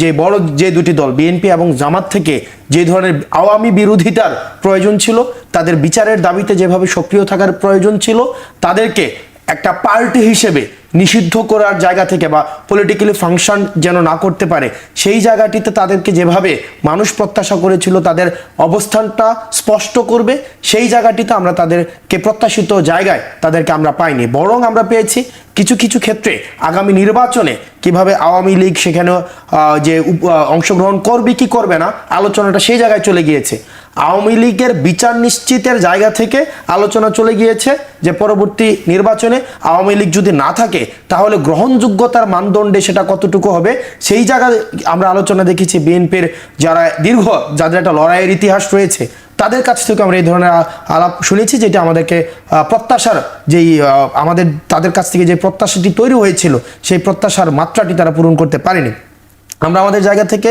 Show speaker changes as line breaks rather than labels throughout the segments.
যে বড় যে দুটি দল, বিএনপি এবং জামাত থেকে যে ধরনের আওয়ামী বিরোধিতার প্রয়োজন ছিল, তাদের বিচারের দাবিতে যেভাবে সক্রিয় থাকার প্রয়োজন ছিল, তাদেরকে একটা পার্টি হিসেবে নিষিদ্ধ করার জায়গা থেকে বা পলিটিক্যালি ফাংশন যেন না করতে পারে, সেই জায়গাটিতে তাদেরকে যেভাবে মানুষ প্রত্যাশা করেছিল, তাদের অবস্থানটা স্পষ্ট করবে, সেই জায়গাটিতে আমরা তাদেরকে প্রত্যাশিত জায়গায় তাদেরকে আমরা পাইনি। বরং আমরা পেয়েছি কিছু কিছু ক্ষেত্রে আগামী নির্বাচনে কীভাবে আওয়ামী লীগ সেখানে যে অংশগ্রহণ করবে, কি করবে না, আলোচনাটা সেই জায়গায় চলে গিয়েছে। আওয়ামী লীগের বিচার নিশ্চিতের জায়গা থেকে আলোচনা চলে গিয়েছে যে পরবর্তী নির্বাচনে আওয়ামী লীগ যদি না থাকে, তাহলে গ্রহণযোগ্যতার মানদণ্ডে সেটা কতটুকু হবে? সেই জায়গায় আমরা আলোচনা দেখেছি বিএনপির যারা দীর্ঘ, যাদের একটা লড়াইয়ের ইতিহাস রয়েছে, তাদের কাছ থেকে আমরা এই ধরনের আলাপ শুনেছি যেটা আমাদেরকে প্রত্যাশার যেই আমাদের, তাদের কাছ থেকে যে প্রত্যাশাটি তৈরি হয়েছিল, সেই প্রত্যাশার মাত্রাটি তারা পূরণ করতে পারেনি। আমরা আমাদের জায়গা থেকে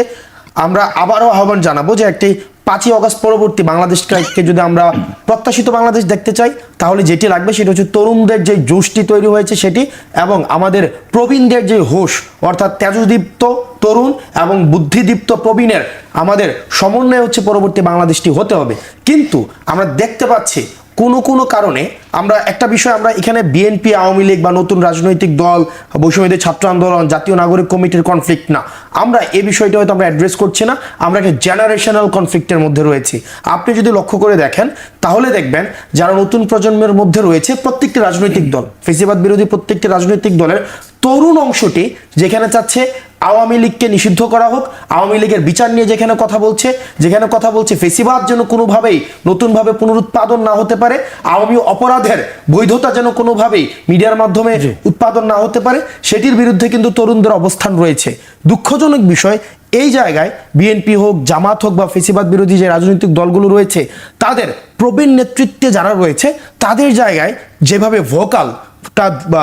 আমরা আবারও আহ্বান জানাব যে একটি পাঁচই অগস্ট পরবর্তী বাংলাদেশকে যদি আমরা প্রত্যাশিত বাংলাদেশ দেখতে চাই, তাহলে যেটি লাগবে সেটা হচ্ছে তরুণদের যে জোশটি তৈরি হয়েছে সেটি এবং আমাদের প্রবীণদের যে হোশ, অর্থাৎ তেজদীপ্ত তরুণ এবং বুদ্ধিদীপ্ত প্রবীণের আমাদের সমন্বয় হচ্ছে পরবর্তী বাংলাদেশটি হতে হবে। কিন্তু আমরা দেখতে পাচ্ছি কোনো কোনো কারণে আমরা একটা বিষয় আমরা এখানে বিএনপি আওয়ামী লীগ বা নতুন রাজনৈতিক দল বৈষম্যদের ছাত্র আন্দোলন, জাতীয় নাগরিক কমিটির কনফ্লিক্ট না। আমরা এই বিষয়টা হয়তো আমরা অ্যাড্রেস করছি না, আমরা একটা জেনারেশনাল কনফ্লিক্টের মধ্যে রয়েছি। আপনি যদি লক্ষ্য করে দেখেন, তাহলে দেখবেন যারা নতুন প্রজন্মের মধ্যে রয়েছে প্রত্যেকটি রাজনৈতিক দল, ফেসিবাদ বিরোধী প্রত্যেকটি রাজনৈতিক দলের তরুণ অংশটি যেখানে চাচ্ছে আওয়ামী লীগকে নিষিদ্ধ করা হোক আওয়ামী লীগের বিচার নিয়ে যেখানে কথা বলছে যেখানে কথা বলছে ফেসিবাদ যেন কোনোভাবেই নতুনভাবে পুনরুৎপাদন না হতে পারে আওয়ামী অপরাধের বৈধতা যেন কোনোভাবেই মিডিয়ার মাধ্যমে উৎপাদন না হতে পারে সেটির বিরুদ্ধে কিন্তু তরুণদের অবস্থান রয়েছে। দুঃখজনক বিষয় এই জায়গায় বিএনপি হোক জামাত হোক বা ফেসিবাদ বিরোধী যে রাজনৈতিক দলগুলো রয়েছে তাদের প্রবীণ নেতৃত্বে যারা রয়েছে তাদের জায়গায় যেভাবে ভোকাল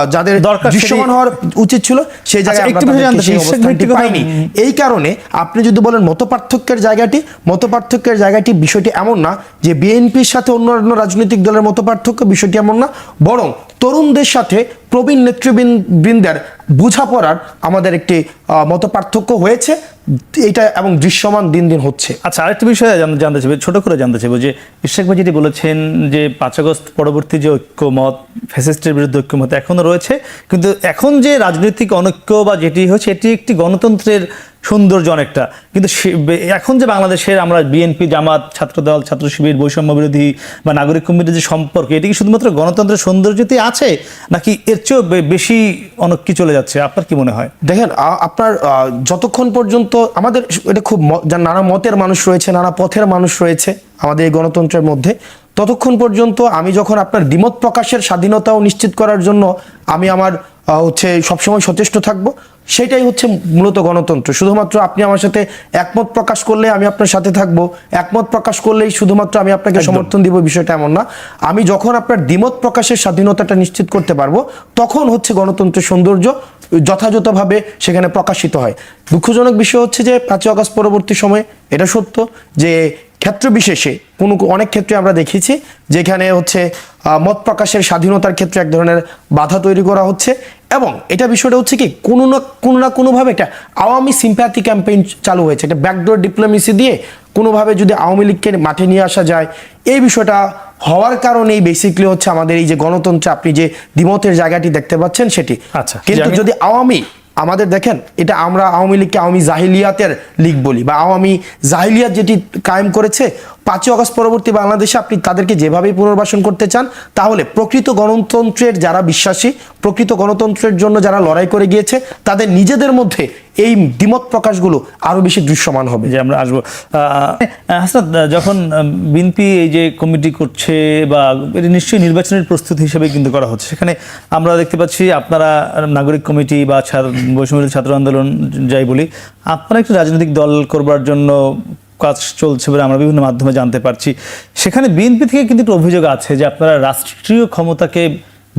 যাদের
দরকার
দৃশ্যমান হওয়ার উচিত ছিল সেই জায়গায়
আচ্ছা, একটু জানতে ব্যক্তিগত-
পাইনি। এই কারণে আপনি যদি বলেন মত পার্থক্যের জায়গাটি মত পার্থক্যের জায়গাটি বিষয়টি এমন না যে বিএনপির সাথে অন্যান্য রাজনৈতিক দলের মত পার্থক্য বিষয়টি এমন না বরং তরুণদের সাথে প্রবীণ নেতৃবৃন্দের বোঝাপড়ার আমাদের একটি মত পার্থক্য হয়েছে। এটা এবং দৃশ্যমান দিন দিন হচ্ছে।
আচ্ছা আরেকটা বিষয় জান- জানতে চাইবে, ছোট করে জানতে চাইব যে ইশাক ভাই যেটি বলেছেন যে পাঁচ আগস্ট পরবর্তী যে ঐক্যমত, ফ্যাসিস্টের বিরুদ্ধে ঐক্যমত এখনও রয়েছে। কিন্তু এখন যে রাজনৈতিক অনৈক্য বা যেটি হচ্ছে, এটি একটি গণতন্ত্রের সৌন্দর্য অনেকটা। কিন্তু এখন যে বাংলাদেশের আমরা বিএনপি জামাত, ছাত্রদল, ছাত্র শিবির, বৈষম্য বিরোধী বা নাগরিক কমিটির যে সম্পর্ক, এটি কি শুধুমাত্র গণতন্ত্রের সৌন্দর্যতে আছে, নাকি এর চেয়েও বেশি অনেক কি চলে যাচ্ছে? আপনার কি মনে হয়?
দেখেন আপনার যতক্ষণ পর্যন্ত আমাদের, এটা খুব নানা মতের মানুষ রয়েছে, নানা পথের মানুষ রয়েছে আমাদের এই গণতন্ত্রের মধ্যে ততক্ষণ পর্যন্ত আমি যখন আপনার দ্বিমত প্রকাশের স্বাধীনতাও নিশ্চিত করার জন্য আমি আমার হচ্ছে সবসময় সচেষ্ট থাকব সেটাই হচ্ছে মূলত গণতন্ত্র। শুধুমাত্র আপনি আমার সাথে একমত প্রকাশ করলে আমি আপনার সাথে থাকব একমত প্রকাশ করলেই শুধুমাত্র আমি আপনাকে সমর্থন দিব বিষয়টা এমন না। আমি যখন আপনার দ্বিমত প্রকাশের স্বাধীনতাটা নিশ্চিত করতে পারব তখন হচ্ছে গণতন্ত্রের সৌন্দর্য যথাযথভাবে সেখানে প্রকাশিত হয়। দুঃখজনক বিষয় হচ্ছে যে পাঁচই আগস্ট পরবর্তী সময়ে এটা সত্য যে ক্ষেত্র বিশেষে কোনো অনেক ক্ষেত্রে আমরা দেখেছি যেখানে হচ্ছে মত প্রকাশের স্বাধীনতার ক্ষেত্রে এক ধরনের বাধা তৈরি করা হচ্ছে এবং এটা বিষয়টা হচ্ছে কি কোনো না কোনো না কোনোভাবে একটা আওয়ামী সিম্প্যাথি ক্যাম্পেইন চালু হয়েছে। একটা ব্যাকডোর ডিপ্লোমেসি দিয়ে কোনোভাবে যদি আওয়ামী লীগকে মাঠে নিয়ে আসা যায় এই বিষয়টা হওয়ার কারণেই বেসিকলি হচ্ছে আমাদের এই যে গণতন্ত্রে আপনি যে দ্বিমতের জায়গাটি দেখতে পাচ্ছেন সেটি।
আচ্ছা,
কিন্তু যদি আওয়ামী আমাদের দেখেন, এটা আমরা আওয়ামী লীগকে আওয়ামী জাহিলিয়াতের লীগ বলি, বা আওয়ামী জাহিলিয়াত যেটি কায়েম করেছে, পাঁচই অগস্ট পরবর্তী বাংলাদেশে আপনি তাদেরকে যেভাবেই পুনর্বাসন করতে চান, তাহলে প্রকৃত গণতন্ত্রের যারা বিশ্বাসী, প্রকৃত গণতন্ত্রের জন্য যারা লড়াই করে গিয়েছে, তাদের নিজেদের মধ্যে এই দ্বিমত প্রকাশগুলো আরও বেশি দৃশ্যমান হবে।
যে আমরা আসব। হাসনাত যখন বিএনপি এই যে কমিটি করছে বা এটি নিশ্চয়ই নির্বাচনের প্রস্তুতি হিসেবে কিন্তু করা হচ্ছে। সেখানে আমরা দেখতে পাচ্ছি আপনারা নাগরিক কমিটি বা বৈষম্য ছাত্র আন্দোলন যাই বলি, আপনারা একটি রাজনৈতিক দল করবার জন্য কাজ চলছে বলে আমরা বিভিন্ন মাধ্যমে জানতে পারছি। সেখানে বিএনপি থেকে কিন্তু একটা অভিযোগ আছে যে আপনারা রাষ্ট্রীয় ক্ষমতাকে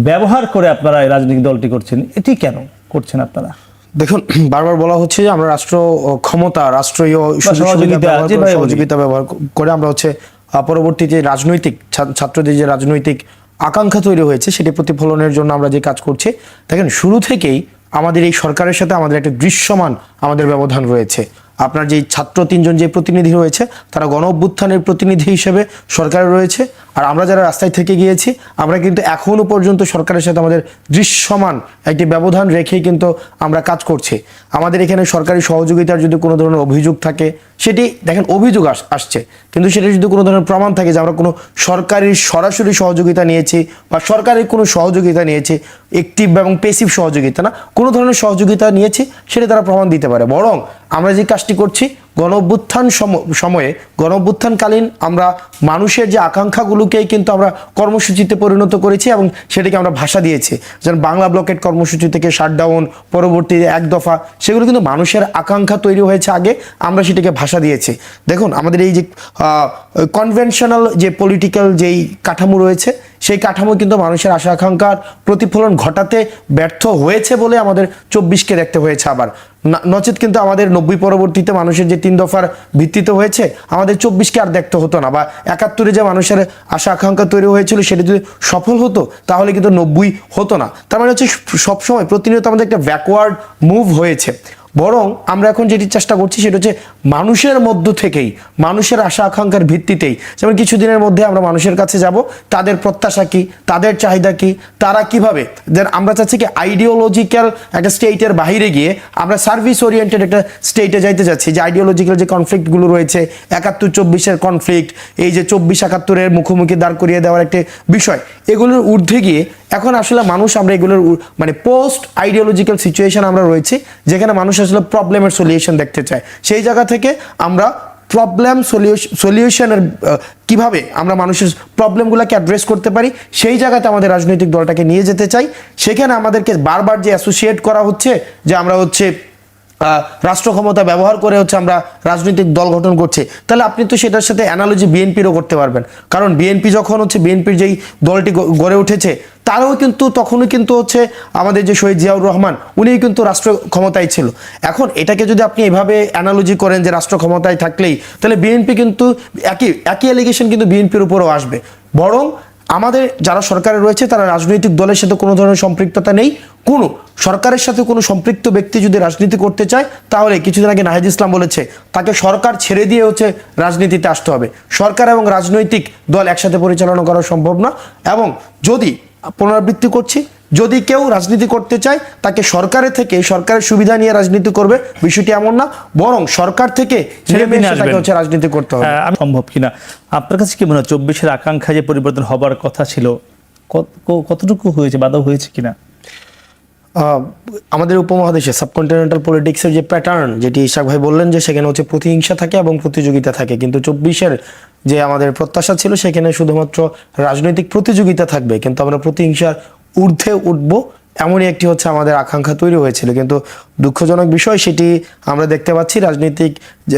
ব্যবহার করে আপনারা এই রাজনৈতিক দলটি করছেন। এটি কেন করছেন আপনারা?
দেখুন বারবার বলা হচ্ছে যে আমরা রাষ্ট্র ক্ষমতা রাষ্ট্রীয়
সহযোগিতা,
ব্যবহার করে, আমরা হচ্ছে পরবর্তী যে রাজনৈতিক ছাত্রদের যে রাজনৈতিক আকাঙ্ক্ষা তৈরি হয়েছে সেটি প্রতিফলনের জন্য আমরা যে কাজ করছি দেখেন শুরু থেকেই আমাদের এই সরকারের সাথে আমাদের একটা দৃশ্যমান আমাদের ব্যবধান রয়েছে। আপনার যেই ছাত্র তিনজন যে প্রতিনিধি রয়েছে তারা গণ অভ্যুত্থানের প্রতিনিধি হিসেবে সরকারে রয়েছে। আর আমরা যারা রাস্তায় থেকে গিয়েছি, আমরা কিন্তু এখনও পর্যন্ত সরকারের সাথে আমাদের দৃশ্যমান একটি ব্যবধান রেখেই কিন্তু আমরা কাজ করছি। আমাদের এখানে সরকারি সহযোগিতার যদি কোনো ধরনের অভিযোগ থাকে, সেটি দেখেন অভিযোগ আস- আসছে। কিন্তু সেটা যদি কোনো ধরনের প্রমাণ থাকে যে আমরা কোনো সরকারি সরাসরি সহযোগিতা নিয়েছি বা সরকারের কোনো সহযোগিতা নিয়েছি একটিভ এবং পেসিভ সহযোগিতা না, কোনো ধরনের সহযোগিতা নিয়েছি, সেটা তারা প্রমাণ দিতে পারে। বরং আমরা যে কাজটি করছি গণ অভ্যুত্থান সম- সময়ে গণ অভ্যুত্থানকালীন আমরা মানুষের যে আকাঙ্ক্ষাগুলোকেই কিন্তু আমরা কর্মসূচিতে পরিণত করেছি এবং সেটাকে আমরা ভাষা দিয়েছি। যেমন বাংলা ব্লকেট কর্মসূচি থেকে শাটডাউন পরবর্তী এক দফা, সেগুলো কিন্তু মানুষের আকাঙ্ক্ষা তৈরি হয়েছে আগে, আমরা সেটাকে ভাষা দিয়েছি। দেখুন, আমাদের এই যে কনভেনশনাল যে পলিটিক্যাল যেই কাঠামো রয়েছে সেই কাঠামো কিন্তু মানুষের আশা আকাঙ্ক্ষার প্রতিফলন ঘটাতে ব্যর্থ হয়েছে বলে আমাদের চব্বিশকে দেখতে হয়েছে আবার। নচেত কিন্তু আমাদের নব্বই পরবর্তীতে মানুষের যে তিন দফার ভিত্তিতে হয়েছে, আমাদের চব্বিশকে আর দেখতে হতো না বা একাত্তরে যে মানুষের আশা আকাঙ্ক্ষা তৈরি হয়েছিল সেটা যদি সফল হতো, তাহলে কিন্তু নব্বই হতো না। তার মানে হচ্ছে সবসময় প্রতিনিয়ত আমাদের একটা ব্যাকওয়ার্ড মুভ হয়েছে। বরং আমরা এখন যেটি চেষ্টা করছি সেটা হচ্ছে মানুষের মধ্য থেকেই, মানুষের আশা আকাঙ্ক্ষার ভিত্তিতেই। যেমন কিছুদিনের মধ্যে আমরা মানুষের কাছে যাব, তাদের প্রত্যাশা কি, তাদের চাহিদা কি, তারা কীভাবে? দেন আমরা চাচ্ছি কি আইডিওলজিক্যাল একটা স্টেটের বাইরে গিয়ে আমরা সার্ভিস ওরিয়েন্টেড একটা স্টেটে যাইতে যাচ্ছি। যে আইডিওলজিক্যাল যে কনফ্লিক্টগুলো রয়েছে, একাত্তর চব্বিশের কনফ্লিক্ট এই যে চব্বিশ একাত্তরের মুখোমুখি দাঁড় করিয়ে দেওয়ার একটা বিষয়, এগুলোর ঊর্ধ্বে গিয়ে এখন আসলে মানুষ আমরা এগুলোর মানে পোস্ট আইডিওলজিক্যাল সিচুয়েশন আমরা রয়েছি, যেখানে মানুষ আসলে প্রবলেমের সলিউশন দেখতে চায়। সেই জায়গা থেকে আমরা প্রবলেম সলিউশনের কীভাবে আমরা মানুষের প্রবলেমগুলোকে অ্যাড্রেস করতে পারি, সেই জায়গাতে আমাদের রাজনৈতিক দলটাকে নিয়ে যেতে চাই। সেখানে আমাদেরকে বারবার যে অ্যাসোসিয়েট করা হচ্ছে, যে আমরা হচ্ছে রাষ্ট্র ক্ষমতা ব্যবহার করে হচ্ছে আমরা রাজনৈতিক দল গঠন করছি, তাহলে আপনি তো সেটার সাথে অ্যানালজি বিএনপিরও করতে পারবেন। কারণ বিএনপি যখন হচ্ছে বিএনপির যেই দলটি গড়ে উঠেছে, তারাও কিন্তু তখনও কিন্তু হচ্ছে আমাদের যে শহীদ জিয়াউর রহমান, উনিও কিন্তু রাষ্ট্র ক্ষমতায় ছিল। এখন এটাকে যদি আপনি এভাবে অ্যানালজি করেন যে রাষ্ট্র ক্ষমতায় থাকলেই, তাহলে বিএনপি কিন্তু একই একই অ্যালিগেশন কিন্তু বিএনপির উপরেও আসবে। বরং আমাদের যারা সরকারে রয়েছে, তারা রাজনৈতিক দলের সাথে কোনো ধরনের সম্পৃক্ততা নেই। কোনো সরকারের সাথে কোনো সম্পৃক্ত ব্যক্তি যদি রাজনীতি করতে চায়, তাহলে কিছুদিন আগে নাহিদ ইসলাম বলেছে, তাকে সরকার ছেড়ে দিয়ে হচ্ছে রাজনীতিতে আসতে হবে। সরকার এবং রাজনৈতিক দল একসাথে পরিচালনা করা সম্ভব না। এবং যদি পুনরাবৃত্তি করছি যদি কেউ রাজনীতি করতে চায় তাকে সরকারের থেকে সরকারের সুবিধা নিয়ে রাজনীতি করবে। বিষয়টি এমন না বরং সরকার থেকে। হচ্ছে রাজনীতি করতে হবে।
সম্ভব কিনা? আপনার কাছে কি মনে হয় চব্বিশের আকাঙ্ক্ষা যে পরিবর্তন হবার কথা ছিল কত- কতটুকু হয়েছে বাধা হয়েছে কিনা?
আমাদের উপমহাদেশে সাবকন্টিনেন্টাল পলিটিক্সের যে প্যাটার্ন যেটি ইশাক ভাই বললেন যে সেখানে হচ্ছে প্রতিহিংসা থাকে এবং প্রতিযোগিতা থাকে কিন্তু চব্বিশের যে আমাদের প্রত্যাশা ছিল সেখানে শুধুমাত্র রাজনৈতিক প্রতিযোগিতা থাকবে কিন্তু আমরা প্রতিহিংসার ঊর্ধ্বে উঠবো। এমনই একটি হচ্ছে আমাদের আকাঙ্ক্ষা তৈরি হয়েছিল। কিন্তু দুঃখজনক বিষয় সেটি আমরা দেখতে পাচ্ছি রাজনৈতিক,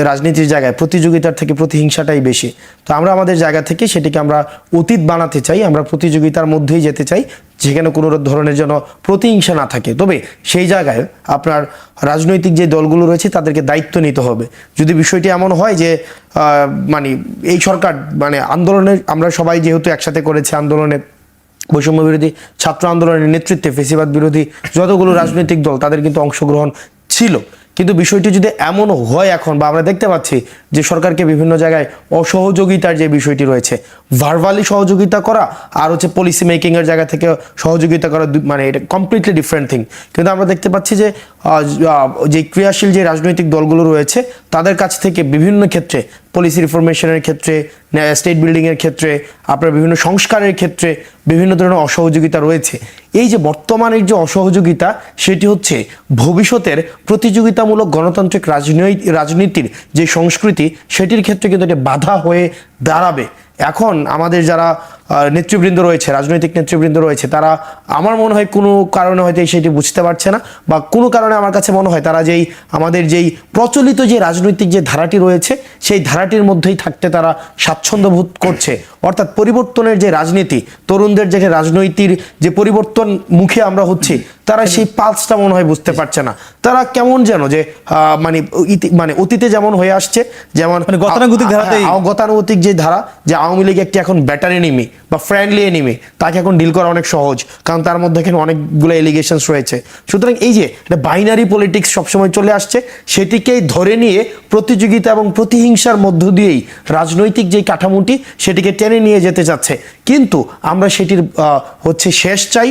রাজনীতির জায়গায় প্রতিযোগিতার থেকে প্রতিহিংসাটাই বেশি। তো আমরা আমাদের জায়গা থেকে সেটিকে আমরা অতীত বানাতে চাই, আমরা প্রতিযোগিতার মধ্যেই যেতে চাই, যেখানে কোনো ধরনের যেন প্রতিহিংসা না থাকে। তবে সেই জায়গায় আপনার রাজনৈতিক যে দলগুলো রয়েছে তাদেরকে দায়িত্ব নিতে হবে। যদি বিষয়টি এমন হয় যে মানে এই সরকার মানে আন্দোলনের, আমরা সবাই যেহেতু একসাথে করেছি আন্দোলনে বৈষম্য বিরোধী ছাত্র আন্দোলনের নেতৃত্বে ফেসিবাদ বিরোধী যতগুলো রাজনৈতিক দল, তাদের কিন্তু অংশগ্রহণ ছিল। কিন্তু বিষয়টি যদি এমন হয় এখন বা আমরা দেখতে পাচ্ছি যে সরকারকে বিভিন্ন জায়গায় অসহযোগিতার যে বিষয়টি রয়েছে ভার্বালি সহযোগিতা করা আর হচ্ছে পলিসি মেকিং এর জায়গা থেকে সহযোগিতা করা মানে এটা কমপ্লিটলি ডিফারেন্ট থিং কিন্তু আমরা দেখতে পাচ্ছি যে যে ক্রিয়াশীল যে রাজনৈতিক দলগুলো রয়েছে তাদের কাছ থেকে বিভিন্ন ক্ষেত্রে পলিসি রিফরমেশনের ক্ষেত্রে স্টেট বিল্ডিংয়ের ক্ষেত্রে, আপনার বিভিন্ন সংস্কারের ক্ষেত্রে বিভিন্ন ধরনের অসহযোগিতা রয়েছে। এই যে বর্তমানের যে অসহযোগিতা, সেটি হচ্ছে ভবিষ্যতের প্রতিযোগিতামূলক গণতান্ত্রিক রাজনৈতিক রাজনীতির যে সংস্কৃতি, সেটির ক্ষেত্রে কিন্তু এটা বাধা হয়ে দাঁড়াবে। এখন আমাদের যারা নেতৃবৃন্দ রয়েছে রাজনৈতিক নেতৃবৃন্দ রয়েছে তারা আমার মনে হয় কোনো কারণে হয়তো সেটি বুঝতে পারছে না বা কোনো কারণে আমার কাছে মনে হয় তারা যেই আমাদের যেই প্রচলিত যে রাজনৈতিক যে ধারাটি রয়েছে সেই ধারাটির মধ্যেই থাকতে তারা স্বাচ্ছন্দ্য বোধ করছে। অর্থাৎ পরিবর্তনের যে রাজনীতি তরুণদের যে রাজনৈতিক যে পরিবর্তন মুখে আমরা হচ্ছি তারা সেই পালসটা মনে হয় বুঝতে পারছে না। তারা কেমন যেন যে মানে মানে অতীতে যেমন হয়ে আসছে যেমন
মানে গতানুগতিক ধারাতেই-
হ্যাঁ, গতানুগতিক যে ধারা যে আওয়ামী লীগ একটি এখন ব্যাটারি এনিমি বা ফ্রেন্ডলি এনিমি তাকে এখন ডিল করা অনেক সহজ, কারণ তার মধ্যে এখানে অনেকগুলো এলিগেশনস রয়েছে। সুতরাং এই যে একটা বাইনারি পলিটিক্স সবসময় চলে আসছে, সেটিকেই ধরে নিয়ে প্রতিযোগিতা এবং প্রতিহিংসার মধ্য দিয়েই রাজনৈতিক যে কাঠামোটি, সেটিকে টেনে নিয়ে যেতে চাচ্ছে। কিন্তু আমরা সেটির হচ্ছে শেষ চাই।